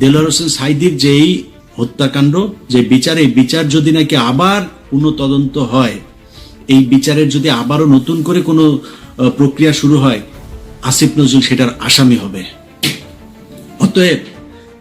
দেলোয়ার হোসেন সাইদির যেই হত্যাকাণ্ড, যে বিচারে বিচার যদি নাকি আবার পুনঃ তদন্ত হয়, এই বিচারের যদি আবারও নতুন করে কোনো প্রক্রিয়া শুরু হয়, আসিফ নজরুল সেটার আসামি হবে। অতএব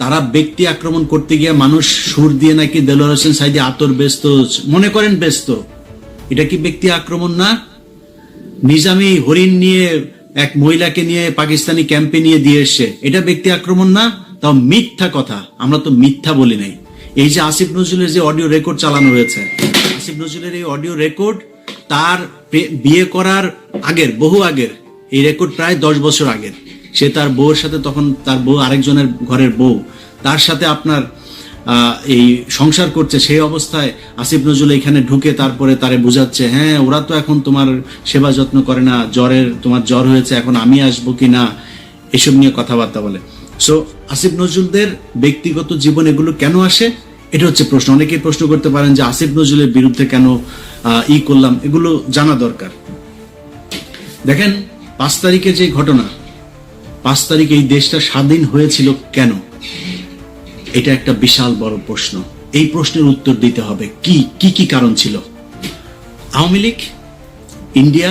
তারা ব্যক্তি আক্রমণ করতে গিয়ে মানুষ সুর দিয়ে নাকি দেলোয়ার হোসেন সাইদি আতর ব্যস্ত, মনে করেন ব্যস্ত। এটা কি ব্যক্তি আক্রমণ না? নিজামি হরিণ নিয়ে এক মহিলাকে নিয়ে পাকিস্তানি ক্যাম্পে নিয়ে দিয়ে এসছে এটা ব্যক্তি আক্রমণ না? তাও মিথ্যা কথা, আমরা তো মিথ্যা বলি নাই। এই যে আসিফ নজরুলের যে অডিও রেকর্ড চালানো হয়েছে, আসিফ নজরুলের এই অডিও রেকর্ড তার বিয়ে করার আগের, বহু আগের, এই রেকর্ড প্রায় দশ বছর আগের। সে তার বউয়ের সাথে তখন তার বউ আরেকজনের ঘরের বউ, তার সাথে আপনার এই সংসার করছে, সেই অবস্থায় আসিফ নজরুল এখানে ঢুকে তারপরে তারে বুঝাচ্ছে হ্যাঁ ওরা তো এখন তোমার সেবা যত্ন করে না, জ্বরের তোমার জ্বর হয়েছে, এখন আমি আসব কি না এসব নিয়ে কথাবার্তা বলে। সো আসিফ নজরুলদের ব্যক্তিগত জীবন এগুলো কেন আসে? এটা হচ্ছে প্রশ্ন। অনেকেই প্রশ্ন করতে পারেন যে আসিফ নজরুলের বিরুদ্ধে কেন ই করলাম? এগুলো জানা দরকার। দেখেন, পাঁচ তারিখে যে ঘটনা, পাঁচ তারিখ এই দেশটা স্বাধীন হয়েছিল কেন? এটা একটা বিশাল বড় প্রশ্ন। এই প্রশ্নের উত্তর দিতে হবে। কি কি কি কারণ ছিল? আওয়ামী লীগ, ইন্ডিয়া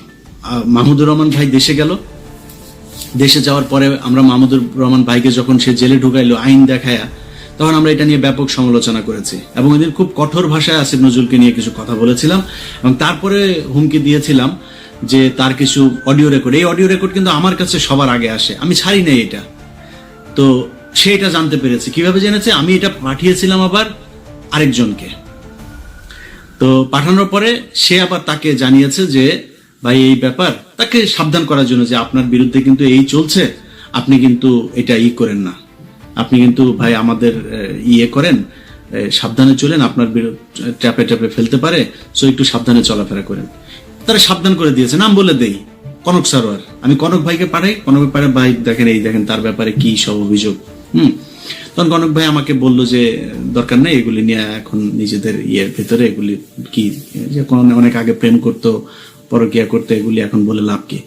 মাহমুদুর রহমান ভাই দেশে গেল। দেশে যাওয়ার পরে আমরা মাহমুদুর রহমান ভাইকে যখন সে জেলে ঢুকাইলো, আইন দেখায়া, তখন আমরা এটা নিয়ে ব্যাপক সমালোচনা করেছি এবং এদের খুব কঠোর ভাষায় আসিফ নজরুলকে নিয়ে কিছু কথা বলেছিলাম এবং তারপরে হুমকি দিয়েছিলাম যে তার কিছু অডিও রেকর্ড। এই অডিও রেকর্ড কিন্তু আমার কাছে সবার আগে আসে। আমি ছাড়ি নাই এটা। তো সে এটা জানতে পেরেছে। কীভাবে জেনেছে? আমি এটা পাঠিয়েছিলাম আবার আরেকজনকে। তো পাঠানোর পরে সে আবার তাকে জানিয়েছে যে ভাই, এই ব্যাপার। তাকে সাবধান করার জন্য যে আপনার বিরুদ্ধে কিন্তু এই চলছে, আপনি কিন্তু এটা ই করেন না। আপনি কিন্তু ভাই, আমাদের ইয়ে করেন সাবধানে চলেন, আপনার ট্যাপে ট্যাপে ফেলতে পারে, সো একটু সাবধানে চলাফেরা করেন। তারা সাবধান করে দিয়েছে, নাম বলে দেই, কনক সারোয়ার। আমি কনক ভাইকে পাঠাই, কনক ব্যাপারে ভাই, দেখেন এই, দেখেন তার ব্যাপারে কি সব অভিযোগ, হুম? তখন কনক ভাই আমাকে বলল যে, দরকার নেই, এগুলি নিয়ে এখন নিজেদের ইয়ের ভেতরে, এগুলি কি, যে কোন অনেক আগে প্রেম করতো পরকিয়া করতে এগুলি এখন বলে লাভ কি?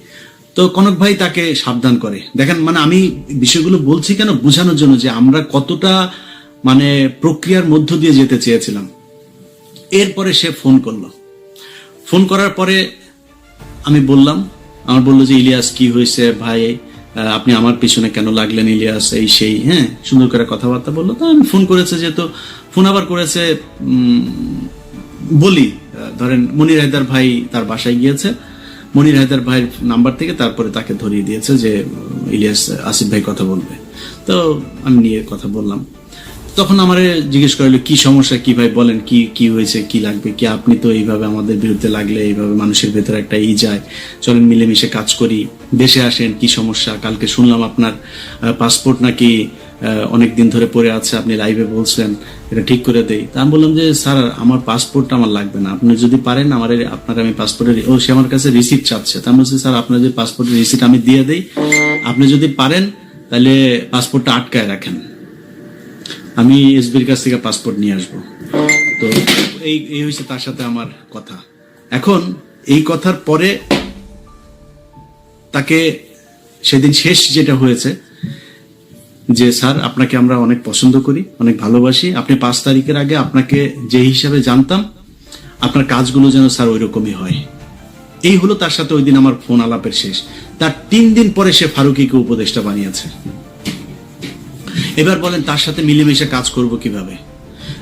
তো কনক ভাই তাকে সাবধান করে। দেখেন মানে আমি বিষয়গুলো বলছি কেন? বোঝানোর জন্য যে আমরা কতটা মানে প্রক্রিয়ার মধ্য দিয়ে যেতে চেয়েছিলাম। এরপরে সে ফোন করল। ফোন করার পরে আমি বললাম, আমার বলল যে, ইলিয়াস, কি হয়েছে ভাই? আপনি আমার পিছনে কেন লাগলেন ইলিয়াস? এই সেই হ্যাঁ? সুন্দর করে কথাবার্তা বলল। তো আমি ফোন করেছে যেহেতু, ফোন আবার করেছে বলি। ধরেন মনির হায়দার ভাই তার বাসায় গিয়েছে। মনির হায়দার ভাইয়ের নাম্বার থেকে তারপরে তাকে ধরিয়ে দিয়েছে যে, ইলিয়াস আসিফ ভাই কথা বলবে। তো আমি নিয়ে কথা বললাম। তখন আমার জিজ্ঞেস করল, কি সমস্যা? কি ভাই বলেন? কি কি হয়েছে? কি লাগবে? কি আপনি তো এইভাবে আমাদের বিরুদ্ধে লাগলে এইভাবে মানুষের ভেতরে একটা ই যায়। চলেন মিলেমিশে কাজ করি। দেশে আসেন, কি সমস্যা? কালকে শুনলাম আপনার পাসপোর্ট নাকি অনেক দিন ধরে পড়ে আছে, আপনি লাইভে বলছেন, এটা ঠিক করে দেই। তা আমি বললাম যে, স্যার, আমার পাসপোর্টটা আমার লাগবে না। আপনি যদি পারেন, আমার আপনার আমি পাসপোর্টের ও, সে আমার কাছে রিসিপ্ট চাচ্ছে। তা আমি বলছি, স্যার, আপনার যে পাসপোর্টের রিসিপ্ট আমি দিয়ে দেই। আপনি যদি পারেন, তাহলে পাসপোর্টটা আটকায় রাখেন। আমি এসবির কাছ থেকে পাসপোর্ট নিয়ে আসব। তো এই এই হয়েছে তার সাথে আমার কথা। এখন, এই কথার পরে তাকে সেদিন শেষ যেটা হয়েছে যে, স্যার, আপনাকে আমরা অনেক পছন্দ করি, অনেক ভালোবাসি। আপনি পাঁচ তারিখের আগে আপনাকে যে হিসাবে জানতাম, আপনার কাজগুলো যেন স্যার ওই রকমই হয়। এই হলো তার সাথে ওই দিন আমার ফোন আলাপের শেষ। তার তিন দিন পরে সে ফারুকিকে উপদেষ্টা বানিয়েছে। এবার বলেন, তার সাথে মিলেমিশে কাজ করব কীভাবে?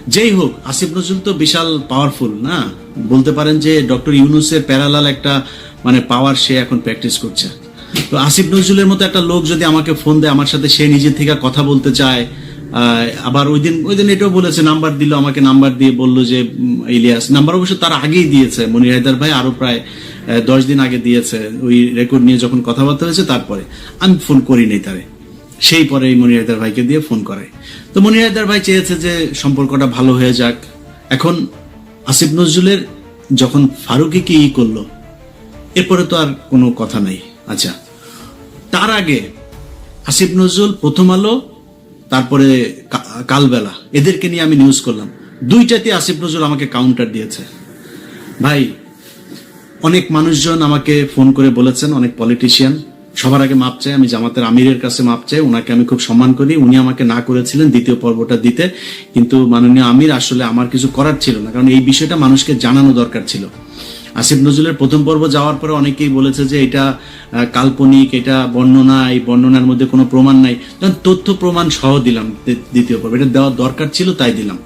যেই হোক, আসিফ নজরুল তো বিশাল পাওয়ারফুল না? বলতে পারেন যে, ডক্টর ইউনুসের প্যারালাল একটা মানে পাওয়ার সে এখন প্র্যাকটিস করছে। তো আসিফ নজরুলের মতো একটা লোক যদি আমাকে ফোন দেয়, আমার সাথে সে নিজে থেকে কথা বলতে চায় আবার ওই দিন ওই দিন এটাও বলেছে নাম্বার দিল, আমাকে নাম্বার দিয়ে বলল যে ইলিয়াস নাম্বার অবশ্য তার আগেই দিয়েছে, মনির হায়দার ভাই আরও প্রায় দশ দিন আগে দিয়েছে, ওই রেকর্ড নিয়ে যখন কথাবার্তা হয়েছে তারপরে। আমি ফোন করি নাই তারে। সেই পরে এই মনির হায়দার ভাইকে দিয়ে ফোন করে। তো মনির হায়দার ভাই চেয়েছে যে সম্পর্কটা ভালো হয়ে যাক। এখন আসিফ নজরুলের যখন ফারুকি কি ই করল, এরপরে তো আর কোনো কথা নাই। আচ্ছা তার আগে আসিফ নজরুল প্রথম আলো, তারপরে কালবেলা, এদেরকে নিয়ে আমি নিউজ করলাম। দুইটাতে আসিফ নজরুল আমাকে কাউন্টার দিয়েছে। ভাই, অনেক মানুষজন আমাকে ফোন করে বলেছেন, অনেক পলিটিশিয়ান সবার আগে মাপ চাই, আমি জামাতের আমিরের কাছে মাপ চাই, ওনাকে আমি খুব সম্মান করি, উনি আমাকে না করেছিলেন দ্বিতীয় পর্বটা দিতে, কিন্তু মাননীয় আমির আসলে আমার কিছু করার ছিল না, কারণ এই বিষয়টা মানুষকে জানানো দরকার ছিল। আসিফ নজরুলের প্রথম পর্ব যাওয়ার পরে অনেকেই বলেছে যে এটা কাল্পনিক, এটা বর্ণনা, এই বর্ণনার মধ্যে কোনো প্রমাণ নাই। তথ্য প্রমাণ সহ দিলাম দ্বিতীয় পর্ব। এটা দেওয়ার দরকার ছিল, তাই দিলাম।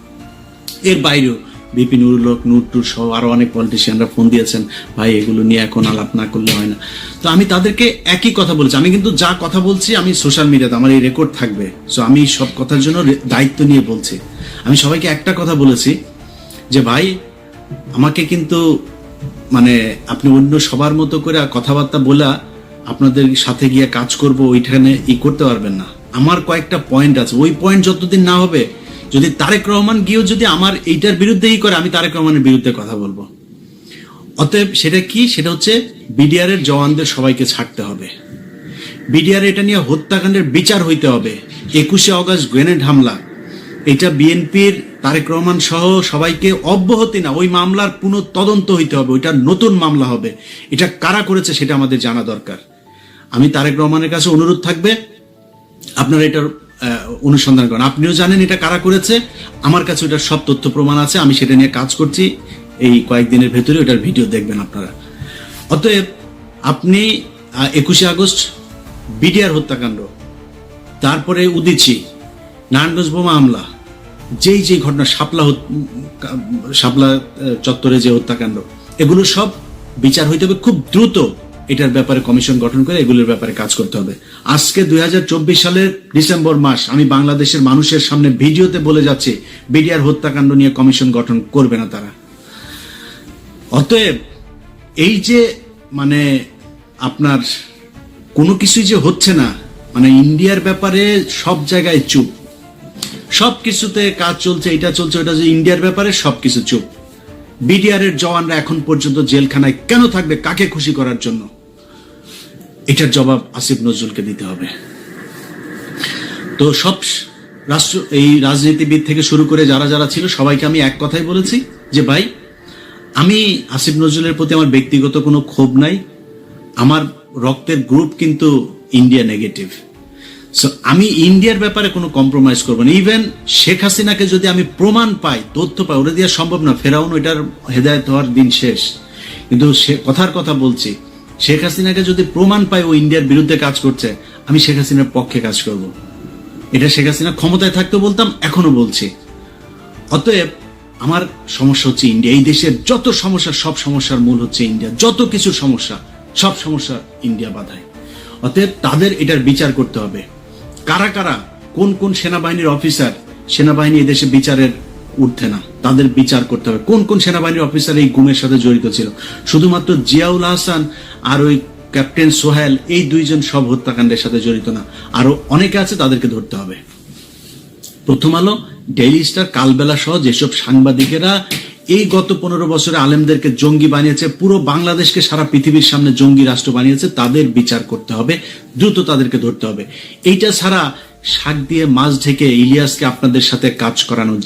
এর বাইরেও বিপিন উরুলক নূর টুর সহ আরও অনেক পলিটিশিয়ানরা ফোন দিয়েছেন, ভাই, এগুলো নিয়ে এখন আলাপ না করলে হয় না। তো আমি তাদেরকে একই কথা বলছি। আমি কিন্তু যা কথা বলছি, আমি সোশ্যাল মিডিয়াতে আমার এই রেকর্ড থাকবে। সো আমি সব কথার জন্য দায়িত্ব নিয়ে বলছি। আমি সবাইকে একটা কথা বলেছি যে, ভাই, আমাকে কিন্তু মানে আপনি অন্য সবার মতো করে কথাবার্তা বলা আপনাদের সাথে গিয়ে কাজ করব, ওইখানে ই করতে পারবেন না। আমার কয়েকটা পয়েন্ট আছে। ওই পয়েন্ট যতদিন না হবে, যদি তারেক রহমান গিয়েও যদি আমার এইটার বিরুদ্ধেই করে, আমি তারেক রহমানের বিরুদ্ধে কথা বলব। অতএব সেটা কি? সেটা হচ্ছে বিডিআর এর জওয়ানদের সবাইকে ছাড়তে হবে। বিডিআর এটা নিয়ে হত্যাকাণ্ডের বিচার হইতে হবে। একুশে অগস্ট গ্রেনেড হামলা। এটা বিএনপির তারেক রহমান সহ সবাইকে অব্যাহতি না। ওই মামলার পুনঃ তদন্ত হইতে হবে। ওইটা নতুন মামলা হবে। এটা কারা করেছে সেটা আমাদের জানা দরকার। আমি তারেক রহমানের কাছে অনুরোধ থাকবে, আপনারা এটার অনুসন্ধান করেন। আপনিও জানেন এটা কারা করেছে। আমার কাছে ওটার সব তথ্য প্রমাণ আছে। আমি সেটা নিয়ে কাজ করছি। এই কয়েকদিনের ভেতরে ওটার ভিডিও দেখবেন আপনারা। অতএব আপনি একুশে আগস্ট বিডিআর হত্যাকাণ্ড, তারপরে উদিচি নারায়ণগঞ্জ বোমা হামলা যেই যেই ঘটনা, শাপলা শাপলা চত্বরে যে হত্যাকাণ্ড, এগুলো সব বিচার হইতে হবে খুব দ্রুত। এটার ব্যাপারে কমিশন গঠন করে এগুলোর ব্যাপারে কাজ করতে হবে। আজকে দুই হাজার চব্বিশ সালের ডিসেম্বর মাস, আমি বাংলাদেশের মানুষের সামনে ভিডিওতে বলে যাচ্ছি, বিডিআর হত্যাকাণ্ড নিয়ে কমিশন গঠন করবে না তারা। অতএব, এই যে মানে আপনার কোনো কিছুই যে হচ্ছে না মানে ইন্ডিয়ার ব্যাপারে সব জায়গায় চুপ। সব কিছুতে কাজ চলছে, এটা চলছে, ওটা ইন্ডিয়ার ব্যাপারে সবকিছু চুপ। বিডিআর এর জওয়ানরা এখন পর্যন্ত জেলখানায় কেন থাকবে, কাকে খুশি করার জন্য? এটার জবাব আসিফ নজরুলকে দিতে হবে। তো সব রাষ্ট্র, এই রাজনীতিবিদ থেকে শুরু করে যারা যারা ছিল, সবাইকে আমি এক কথাই বলেছি যে, ভাই, আমি আসিফ নজরুলের প্রতি আমার ব্যক্তিগত কোনো ক্ষোভ নাই। আমার রক্তের গ্রুপ কিন্তু ইন্ডিয়া নেগেটিভ সো আমি ইন্ডিয়ার ব্যাপারে কোনো কম্প্রোমাইজ করব না। ইভেন শেখ হাসিনাকে যদি আমি প্রমাণ পাই, তথ্য পাই ওটা দেওয়া সম্ভব না। ফেরাউন ওইটার হেদায়ত হওয়ার দিন শেষ। কিন্তু সে কথার কথা বলছি, শেখ হাসিনাকে যদি প্রমাণ পাই ও ইন্ডিয়ার বিরুদ্ধে কাজ করছে, আমি শেখ হাসিনার পক্ষে কাজ করব। এটা শেখ হাসিনা ক্ষমতায় থাকতে বলতাম, এখনও বলছি। অতএব আমার সমস্যা হচ্ছে ইন্ডিয়া। এই দেশের যত সমস্যা, সব সমস্যার মূল হচ্ছে ইন্ডিয়া। যত কিছু সমস্যা, সব সমস্যা ইন্ডিয়া বাধায়। অতএব তাদের এটার বিচার করতে হবে। কারা কারা? কোন কোন সেনাবাহিনীর অফিসার সেনাবাহিনী এদেশে বিচারের উঠছে না? তাদের বিচার করতে হবে। কোন কোন সেনাবাহিনীর অফিসার এই গুমের সাথে জড়িত ছিল? শুধুমাত্র জিয়াউল হাসান আর ওই ক্যাপ্টেন সোহেল এই দুইজন সব হত্যাকাণ্ডের সাথে জড়িত না। আরও অনেকে আছে তাদেরকে ধরতে হবে। প্রথম আলো, ডেইলি স্টার, কালবেলা সহ যেসব সাংবাদিকেরা এই গত পনেরো বছরে আলেমদেরকে জঙ্গি বানিয়েছে, পুরো বাংলাদেশকে সারা পৃথিবীর সামনে জঙ্গি রাষ্ট্র বানিয়েছে, তাদের বিচার করতে হবে, দ্রুত তাদেরকে ধরতে হবে। এইটা ছাড়া শাক দিয়ে মাছ ঢেকে ইলিয়াসকে আপনাদের সাথে কাজ করানো